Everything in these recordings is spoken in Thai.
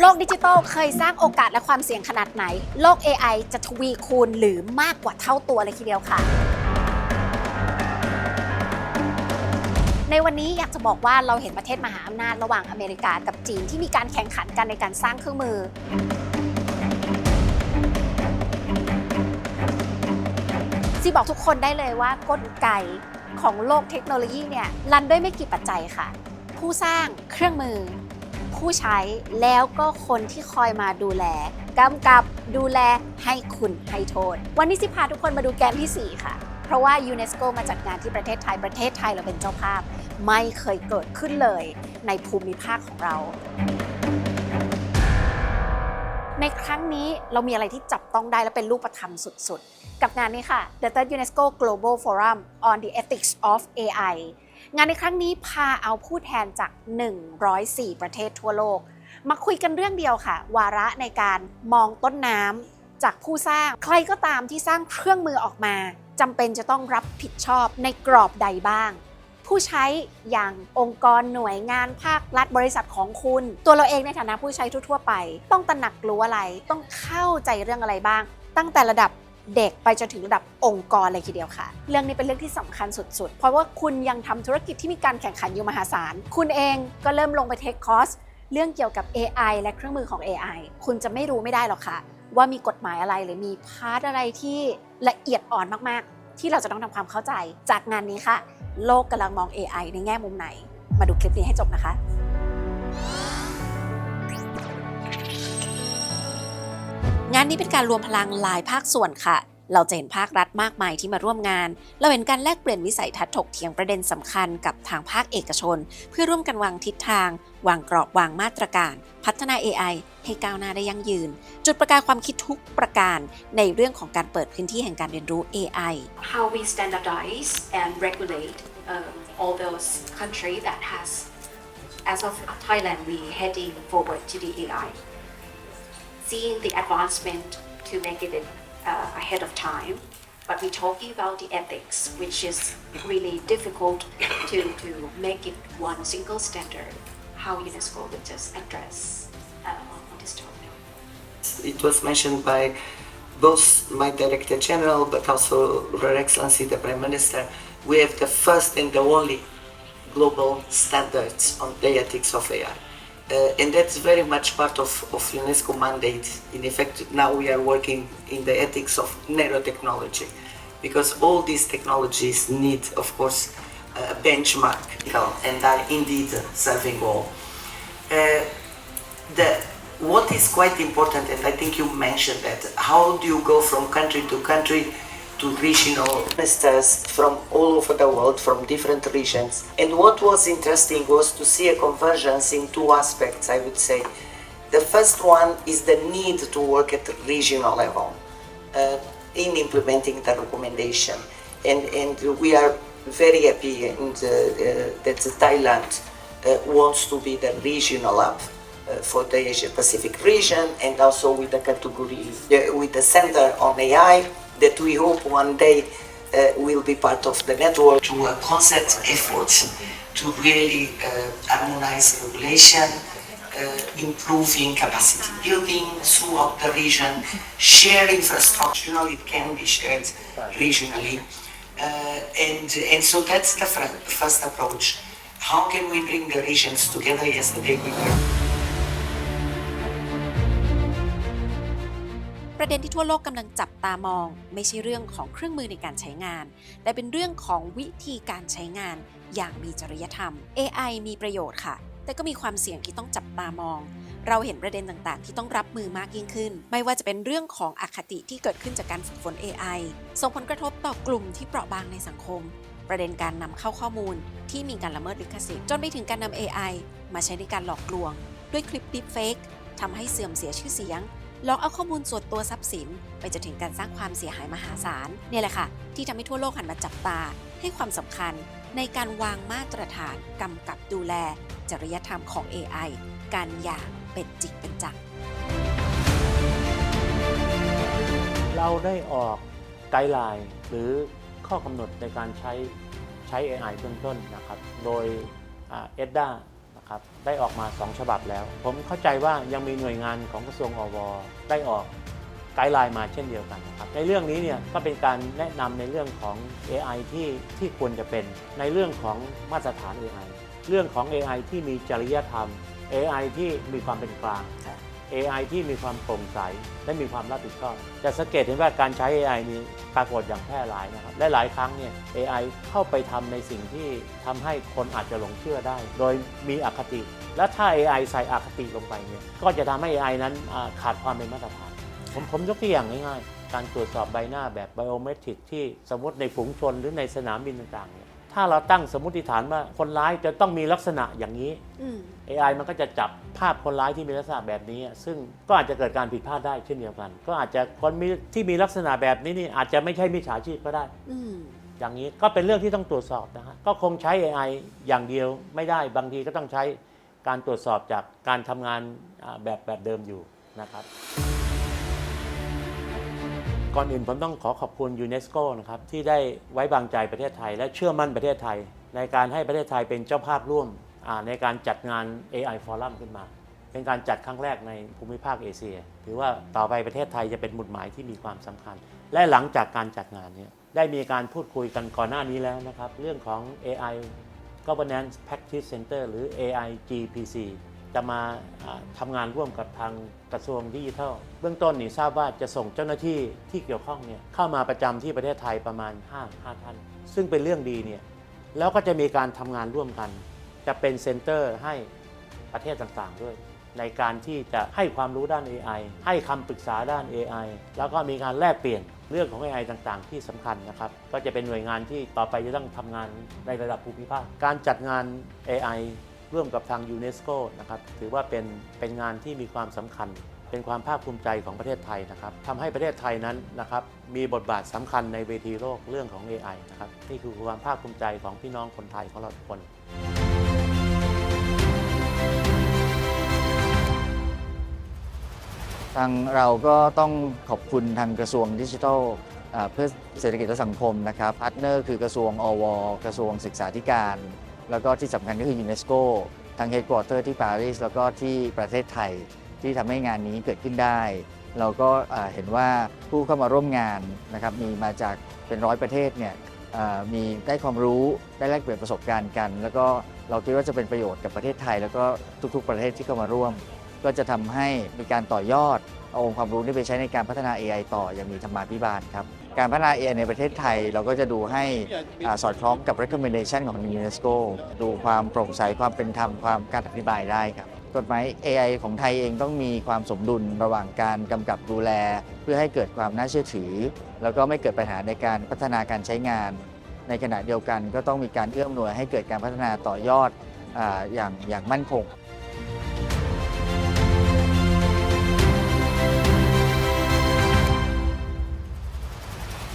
โลกดิจิทัลเคยสร้างโอกาสและความเสี่ยงขนาดไหน โลก AI จะทวีคูณหรือมากกว่าเท่าตัวเลยทีเดียวค่ะ ในวันนี้อยากจะบอกว่าเราเห็นประเทศมหาอำนาจระหว่างอเมริกากับจีนที่มีการแข่งขันกันในการสร้างเครื่องมือ ซีบอกทุกคนได้เลยว่ากลไกของโลกเทคโนโลยีเนี่ยรันด้วยไม่กี่ปัจจัยค่ะ ผู้สร้างเครื่องมือ ผู้ใช้แล้วก็คนที่คอยมาดูแลกำกับดูแลให้คุณให้โทษ วันนี้สิพาทุกคนมาดูแกนที่ 4 ค่ะ เพราะว่ายูเนสโกมาจัดงานที่ประเทศไทยประเทศไทยเราเป็นเจ้าภาพ ไม่เคยเกิดขึ้นเลยในภูมิภาคของเรา ในครั้งนี้เรามีอะไรที่จับต้องได้และเป็นรูปธรรมสุดๆ กับงานนี้ค่ะ The Third UNESCO Global Forum on the Ethics of AI งานในครั้งนี้พาเอาผู้แทนจาก 104 ประเทศทั่วโลก มาคุยกันเรื่องเดียวค่ะ วาระในการมองต้นน้ำจากผู้สร้าง ใครก็ตามที่สร้างเครื่องมือออกมาจำเป็นจะต้องรับผิดชอบในกรอบใดบ้าง ผู้ใช้อย่างองค์กรหน่วยงานภาครัฐบริษัทของคุณ ตัวเราเองในฐานะผู้ใช้ทั่วๆไป ต้องตระหนักรู้อะไร ต้องเข้าใจเรื่องอะไรบ้าง ตั้งแต่ระดับ เด็กไปจนถึงระดับองค์กรเลยทีเดียวค่ะ เรื่องนี้เป็นเรื่องที่สำคัญสุดๆ เพราะว่าคุณยังทำธุรกิจที่มีการแข่งขันอยู่มหาศาล คุณเองก็เริ่มลงไปเทคคอร์สเรื่องเกี่ยวกับ AI และเครื่องมือของ AI คุณจะไม่รู้ไม่ได้หรอกค่ะ ว่ามีกฎหมายอะไรหรือมีพาร์ทอะไรที่ละเอียดอ่อนมากๆ ที่เราจะต้องทำความเข้าใจ จากงานนี้ค่ะ โลกกำลังมอง AI ในแง่มุมไหน มาดูคลิปนี้ให้จบนะคะานนี้เป็นการรวมพลังหลายภาคส่วนค่ะ เราจะเห็นภาครัฐมากมายที่มาร่วมงาน เราเห็นการแลกเปลี่ยนวิสัยทัศน์ถกเถียงประเด็นสำคัญกับทางภาคเอกชน เพื่อร่วมกันวางทิศทาง วางกรอบวางมาตรการ พัฒนา AI ให้ก้าวหน้าได้ยั่งยืน จุดประกายความคิดทุกประการในเรื่องของการเปิดพื้นที่แห่งการเรียนรู้ AI how we standardize and regulate um, all those country that has as of Thailand we heading forward to the AI seeing the advancement to make it uh, ahead of time but we're talking about the ethics which is really difficult to, to make it one single standard how UNESCO would just address uh, this topic It was mentioned by both my Director General but also Her Excellency the Prime Minister. We have the first and the only global standards on the ethics of AI. Uh, and that's very much part of, of UNESCO mandate. In effect, now we are working in the ethics of nanotechnology because all these technologies need, of course, a benchmark and are indeed serving all. Uh, the what is quite important, and I think you mentioned that, how do you go from country to country to regional ministers from all over the world, from different regions? And what was interesting was to see a convergence in two aspects, I would say. The first one is the need to work at regional level uh, in implementing the recommendation. And, and we are very happy and, uh, uh, that Thailand uh, wants to be the regional hub for the Asia Pacific region and also with the category, uh, with the center on AI that we hope one day uh, will be part of the network to a concert effort to really uh, harmonize regulation, uh, improving capacity building throughout the region, share infrastructure, it can be shared regionally. Uh, and, and so that's the fir- first approach. How can we bring the regions together? Yesterday we were ประเด็นที่ทั่วโลกกำลังจับตามอง ไม่ใช่เรื่องของเครื่องมือในการใช้งาน แต่เป็นเรื่องของวิธีการใช้งานอย่างมีจริยธรรม AI มีประโยชน์ค่ะ แต่ก็มีความเสี่ยงที่ต้องจับตามอง เราเห็นประเด็นต่างๆ ที่ต้องรับมือมากยิ่งขึ้น ไม่ว่าจะเป็นเรื่องของอคติที่เกิดขึ้นจากการฝึกฝน AI ส่งผลกระทบต่อกลุ่มที่เปราะบางในสังคม ประเด็นการนำเข้าข้อมูล ที่มีการละเมิดลิขสิทธิ์จนไปถึงการนำ AI มาใช้ในการหลอกลวง ด้วยคลิป deepfake ทำให้เสื่อมเสียชื่อเสียง หลอกเอาข้อมูลส่วนตัวทรัพย์สิน ไปจนถึงการสร้างความเสียหายมหาศาลเนี่ยแหละค่ะ ที่ทำให้ทั่วโลกหันมาจับตา ให้ความสำคัญในการวางมาตรฐานกำกับดูแล จริยธรรมของ AI การอย่างเป็นจริงเป็นจังเราได้ออกไกด์ไลน์หรือข้อกำหนดในการใช้ใช้ AI เบื้องต้นนะครับ โดยเอ็ดด้า นะครับได้ออกมา 2 ฉบับแล้ว ผมเข้าใจว่ายังมีหน่วยงานของกระทรวงอวได้ออกไกด์ไลน์มาเช่นเดียวกันนะครับในเรื่องนี้เนี่ยก็เป็นการแนะนำในเรื่องของ AI ที่ที่ควรจะเป็นในเรื่องของมาตรฐาน AI เรื่องของ AI ที่มีจริยธรรม AI ที่มีความเป็นกลาง AI ที่มีความโปร่งใส และมีความรับผิดชอบ จะสังเกตเห็นว่าการใช้ AI นี้ปรากฏอย่างแพร่หลายนะครับ และหลายครั้งเนี่ย AI เข้าไปทำในสิ่งที่ทำให้คนอาจจะหลงเชื่อได้ โดยมีอคติ และถ้า AI ใส่อคติลงไปเนี่ย ก็จะทำให้ AI นั้นขาดความเป็นมาตรฐาน ผมผมยกตัวอย่างง่ายๆ การตรวจสอบใบหน้าแบบไบโอเมตริกที่สมมติในฝูงชนหรือในสนามบินต่างๆเนี่ย ถ้าเราตั้งสมมติฐานว่าคนร้ายจะต้องมีลักษณะอย่างนี้ อืม AI มันก็จะจับภาพคนร้ายที่มีลักษณะแบบนี้ ซึ่งก็อาจจะเกิดการผิดพลาดได้เช่นเดียวกัน ก็อาจจะคนมีที่มีลักษณะแบบนี้นี่อาจจะไม่ใช่มิจฉาชีพก็ได้ อืม อย่างนี้ก็เป็นเรื่องที่ต้องตรวจสอบนะฮะก็คงใช้ AI อย่างเดียวไม่ได้บางทีก็ต้องใช้การตรวจสอบจากการทำงานอ่าแบบแบบเดิมอยู่นะครับ ก่อนอื่นผมต้องขอขอบคุณยูเนสโกนะครับที่ได้ไว้วางใจประเทศไทย และเชื่อมั่นประเทศไทย ในการให้ประเทศไทยเป็นเจ้าภาพร่วมในการจัดงาน AI Forum ขึ้นมา เป็นการจัดครั้งแรกในภูมิภาคเอเชีย ถือว่าต่อไปประเทศไทยจะเป็นหมุดหมายที่มีความสำคัญ และหลังจากการจัดงานนี้ได้มีการพูดคุยกันก่อนหน้านี้แล้วนะครับ เรื่องของ AI Governance Practice Center หรือ AI GPC จะมาอ่าทำงานร่วมกับทางกระทรวงดิจิทัล เบื้องต้นนี่ทราบว่าจะส่งเจ้าหน้าที่ที่เกี่ยวข้องเนี่ยเข้ามาประจำที่ประเทศไทยประมาณ 5 5ท่าน ซึ่งเป็นเรื่องดีเนี่ยแล้วก็จะมีการทำงานร่วมกัน จะเป็นเซ็นเตอร์ให้ประเทศต่างๆด้วย ในการที่จะให้ความรู้ด้าน AI ให้คำปรึกษาด้าน AI แล้วก็มีการแลกเปลี่ยนเรื่องของ AI ต่างๆ ที่สำคัญนะครับ ก็จะเป็นหน่วยงานที่ต่อไปจะต้องทำงานในระดับภูมิภาค การจัดงาน AI ร่วมกับทางยูเนสโกนะครับถือว่าเป็นเป็นงานที่มีความสำคัญ เป็นความภาคภูมิใจของประเทศไทยนะครับทำให้ประเทศไทยนั้นนะครับมีบทบาทสำคัญในเวทีโลกเรื่องของ AI นะครับนี่คือความภาคภูมิใจของพี่น้องคนไทยของเราทุกคนทางเราก็ต้องขอบคุณทางกระทรวงดิจิทัลเพื่อเศรษฐกิจและสังคมนะครับพาร์ทเนอร์คือกระทรวงอว กระทรวงศึกษาธิการ แล้วก็ที่สำคัญก็คือยูเนสโกทางเฮด q u อเตอร์ที่ปารีสแล้วก็ที่ประเทศไทยที่ทำให้งานนี้เกิดขึ้นได้ เราก็เห็นว่าผู้เข้ามาร่วมงานนะครับมีมาจากเป็นร้อยประเทศเนี่ยมีได้ความรู้ได้แลกเปลี่ยนประสบการณ์กัน แล้วก็เราคิดว่าจะเป็นประโยชน์กับประเทศไทย แล้วก็ทุกๆ ประเทศที่เข้ามาร่วม ก็จะทำให้มีการต่อยอดเอาองค์ความรู้นี้ไปใช้ในการพัฒนา AI ต่ออย่างมีธรรมาภิบาลครับ การพัฒนา AI ในประเทศไทย เราก็จะดูให้อสอดคล้องกับ recommendation ของ UNESCO ดูความโปร่งใสความเป็นธรรมความการอธิบายได้ครับกฎหมาย AI ของไทยเองต้องมีความสมดุลระหว่างการกำกับดูแล เพื่อให้เกิดความน่าเชื่อถือ แล้วก็ไม่เกิดปัญหาในการพัฒนาการใช้งาน ในขณะเดียวกันก็ต้องมีการเอื้อมหน่วยให้เกิดการพัฒนาต่อยอดออย่างอย่างมั่นคง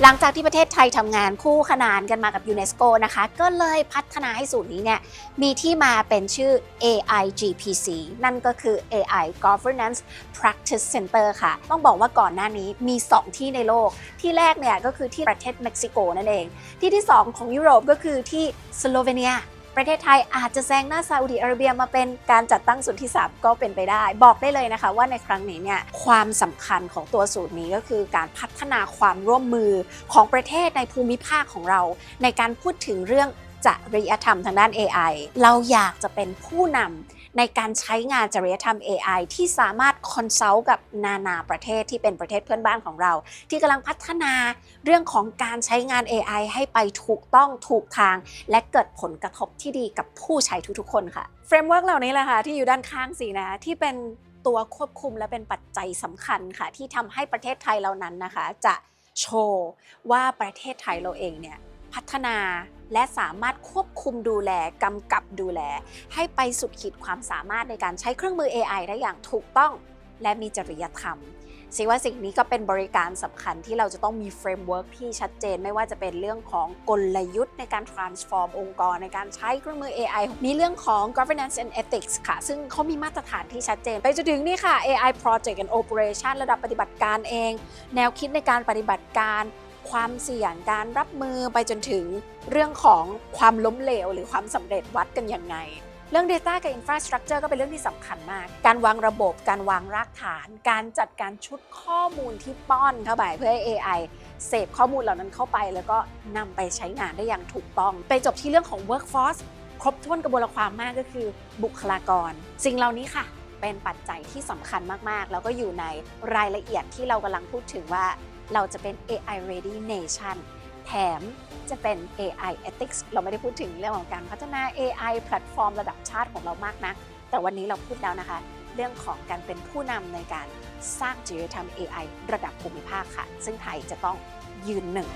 หลังจากที่ประเทศไทยทำงานคู่ขนานกันมากับยูเนสโกนะคะ ก็เลยพัฒนาให้สูตรนี้เนี่ยมีที่มาเป็นชื่อ AIGPC นั่นก็คือ AI Governance Practice Center ค่ะ ต้องบอกว่าก่อนหน้านี้มี 2 ที่ในโลก ที่แรกเนี่ยก็คือที่ประเทศเม็กซิโกนั่นเอง ที่ที่ 2 ของยุโรปก็คือที่สโลเวเนีย ประเทศไทยอาจจะแซงหน้าซาอุดิอาระเบียมาเป็นการจัดตั้งศูนย์ที่ 3 ก็เป็นไปได้ บอกได้เลยนะคะว่าในครั้งนี้เนี่ยความสำคัญของตัวสูตรนี้ก็คือการพัฒนาความร่วมมือของประเทศในภูมิภาคของเรา ในการพูดถึงเรื่องจริยธรรมทางด้าน AI เราอยากจะเป็นผู้นำ ในการใช้งานจริยธรรม AI ที่สามารถคอนซัลท์กับนานาประเทศที่เป็นประเทศเพื่อนบ้านของเรา ที่กำลังพัฒนาเรื่องของการใช้งาน AI ให้ไปถูกต้องถูกทาง และเกิดผลกระทบที่ดีกับผู้ใช้ทุกๆ คนค่ะเฟรมเวิร์กเหล่านี้แหละค่ะที่อยู่ด้านข้างสีนะที่เป็นตัวควบคุมและเป็นปัจจัยสำคัญค่ะ ที่ทำให้ประเทศไทยเรานั้นนะคะ จะโชว์ว่าประเทศไทยเราเองเนี่ยพัฒนา และสามารถควบคุมดูแลกำกับดูแล ให้ไปสุดขีดความสามารถในการใช้เครื่องมือ AI ได้อย่างถูกต้องและมีจริยธรรมสิว่าสิ่งนี้ก็เป็นบริการสำคัญที่เราจะต้องมีเฟรมเวิร์กที่ชัดเจน ไม่ว่าจะเป็นเรื่องของกลยุทธ์ในการ transform องค์กรในการใช้เครื่องมือ AI มีเรื่องของ governance and ethics ค่ะ ซึ่งเขามีมาตรฐานที่ชัดเจน ไปจนถึงนี่ค่ะ AI project and operation ระดับปฏิบัติการเอง แนวคิดในการปฏิบัติการ ความเสี่ยงการรับมือไปจนถึงเรื่องของความล้มเหลว หรือความสำเร็จวัดกันยังไง เรื่อง Data กับ Infrastructure ก็เป็นเรื่องที่สำคัญมาก การวางระบบ การวางรากฐาน การจัดการชุดข้อมูลที่ป้อนเข้าไปเพื่อให้ AI เสพข้อมูลเหล่านั้นเข้าไป แล้วก็นำไปใช้งานได้อย่างถูกต้อง ไปจบที่เรื่องของ workforce ครบถ้วนกระบวนความมากก็คือบุคลากร สิ่งเหล่านี้ค่ะ เป็นปัจจัยที่สำคัญมากๆ แล้วก็อยู่ในรายละเอียดที่เรากำลังพูดถึงว่า เราจะเป็น AI ready nation แถมจะเป็น AI ethics เราไม่ได้พูดถึงเรื่องของการพัฒนา AI แพลตฟอร์มระดับชาติของเรามากนะ แต่วันนี้เราพูดแล้วนะคะ เรื่องของการเป็นผู้นำในการสร้างจริยธรรม AI ระดับภูมิภาคค่ะ ซึ่งไทยจะต้องยืนหนึ่ง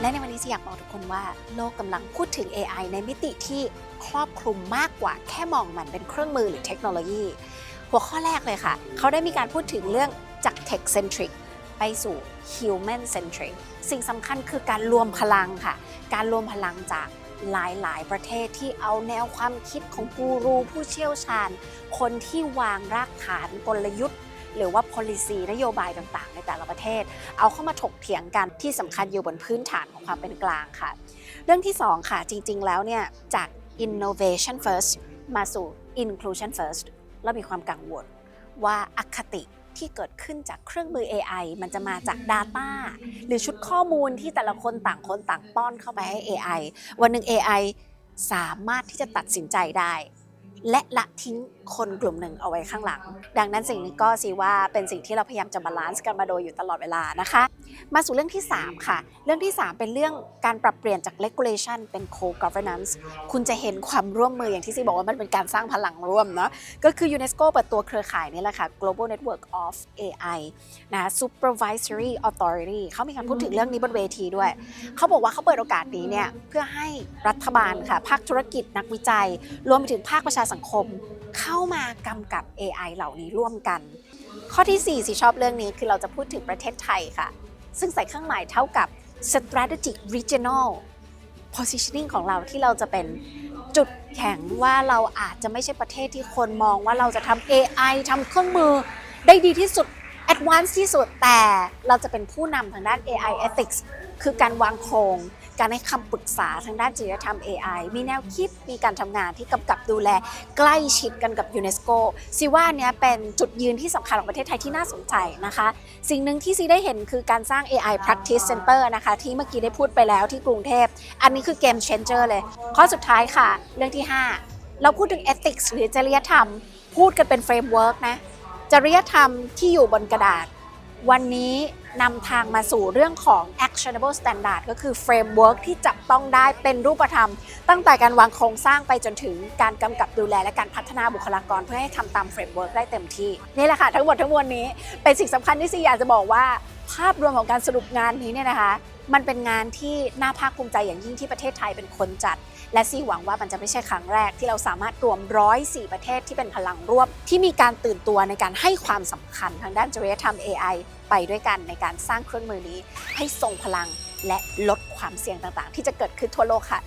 และในวันนี้จะอยากบอกทุกคนว่า โลกกำลังพูดถึง AI ในมิติที่ครอบคลุมมากกว่าแค่มองมันเป็นเครื่องมือหรือเทคโนโลยี หัวข้อแรกเลยค่ะ เขาได้มีการพูดถึงเรื่องจาก tech centric ไปสู่ human centric สิ่งสำคัญคือการรวมพลังค่ะ การรวมพลังจากหลาย ๆ ประเทศที่เอาแนวความคิดของกูรูผู้เชี่ยวชาญ คนที่วางรากฐานกลยุทธ์ หรือว่า policy นโยบายต่าง ๆ ในแต่ละประเทศ เอาเข้ามาถกเถียงกันที่สำคัญอยู่บนพื้นฐานของความเป็นกลางค่ะ เรื่องที่ 2 ค่ะจริง ๆ แล้วเนี่ยจาก innovation first มาสู่ inclusion first เรามีความกังวลว่าอคติที่เกิดขึ้นจากเครื่องมือ AI มันจะมาจาก Data หรือชุดข้อมูลที่แต่ละคนต่างคนต่างป้อนเข้าไปให้ AI วันหนึ่ง AI สามารถที่จะตัดสินใจได้ และละทิ้งคนกลุ่มหนึ่งเอาไว้ข้างหลัง ดังนั้นสิ่งนี้ก็สิว่าเป็นสิ่งที่เราพยายามจะบาลานซ์กันมาโดยอยู่ตลอดเวลานะคะ มาสู่เรื่องที่ 3 ค่ะ เรื่องที่ 3 เป็นเรื่องการปรับเปลี่ยนจาก regulation เป็น co-governance คุณจะเห็นความร่วมมืออย่างที่ซีบอกว่ามันเป็นการสร้างพลังร่วมเนาะก็คือ UNESCO เปิดตัวเครือข่ายนี่แหละค่ะ Global Network of AI นะ Supervisory Authority เขามีการพูดถึงเรื่องนี้บนเวทีด้วย เขาบอกว่าเขาเปิดโอกาสนี้เนี่ยเพื่อให้รัฐบาลค่ะภาคธุรกิจนักวิจัย รวมไปถึงภาคประชาสังคมเข้าามากำกับ AI เหล่านี้ร่วมกัน ข้อที่ 4 สิชอบเรื่องนี้คือเราจะพูดถึงประเทศไทยค่ะ ซึ่งใส่เครื่องหมายเท่ากับ strategic regional positioning ของเราที่เราจะเป็นจุดแข็งว่าเราอาจจะไม่ใช่ประเทศที่คนมองว่าเราจะทำ AI ทำเครื่องมือได้ดีที่สุด advanced ที่สุดแต่เราจะเป็นผู้นำทางด้าน AI ethics คือการวางโครง การให้คำปรึกษาทางด้านจริยธรรม AI มีแนวคิดมีการทำงานที่กำกับดูแล ใกล้ชิดกันกับยูเนสโกซีว่าเนี้ยเป็นจุดยืนที่สำคัญของประเทศไทยที่น่าสนใจนะคะ สิ่งหนึ่งที่ซีได้เห็นคือการสร้าง AI Practice Center นะคะ ที่เมื่อกี้ได้พูดไปแล้วที่กรุงเทพ อันนี้คือ Game Changer เลย ข้อสุดท้ายค่ะ เรื่องที่ 5 เราพูดถึง Ethics หรือจริยธรรม พูดกันเป็นเฟรมเวิร์กนะ จริยธรรมที่อยู่บนกระดาษ วันนี้นำทางมาสู่เรื่องของ actionable standard ก็คือ framework ที่จับต้องได้เป็นรูปธรรม ตั้งแต่การวางโครงสร้างไปจนถึงการกำกับดูแลและการพัฒนาบุคลากรเพื่อให้ทำตาม framework ได้เต็มที่ นี่แหละค่ะ ทั้งหมดทั้งมวลนี้ เป็นสิ่งสำคัญที่ซีอยากจะบอกว่า ภาพรวมของการสรุปงานนี้เนี่ยนะคะ มันเป็นงานที่น่าภาคภูมิใจอย่างยิ่งที่ประเทศไทยเป็นคนจัด และซีหวังว่ามันจะไม่ใช่ครั้งแรก ที่เราสามารถรวมร้อยสี่ประเทศที่เป็นพลังร่วม ที่มีการตื่นตัวในการให้ความสำคัญทางด้านจริยธรรม AI ไปด้วยกันในการสร้างเครื่องมือนี้ ให้ทรงพลังและลดความเสี่ยงต่างๆ ที่จะเกิดขึ้นทั่วโลกค่ะ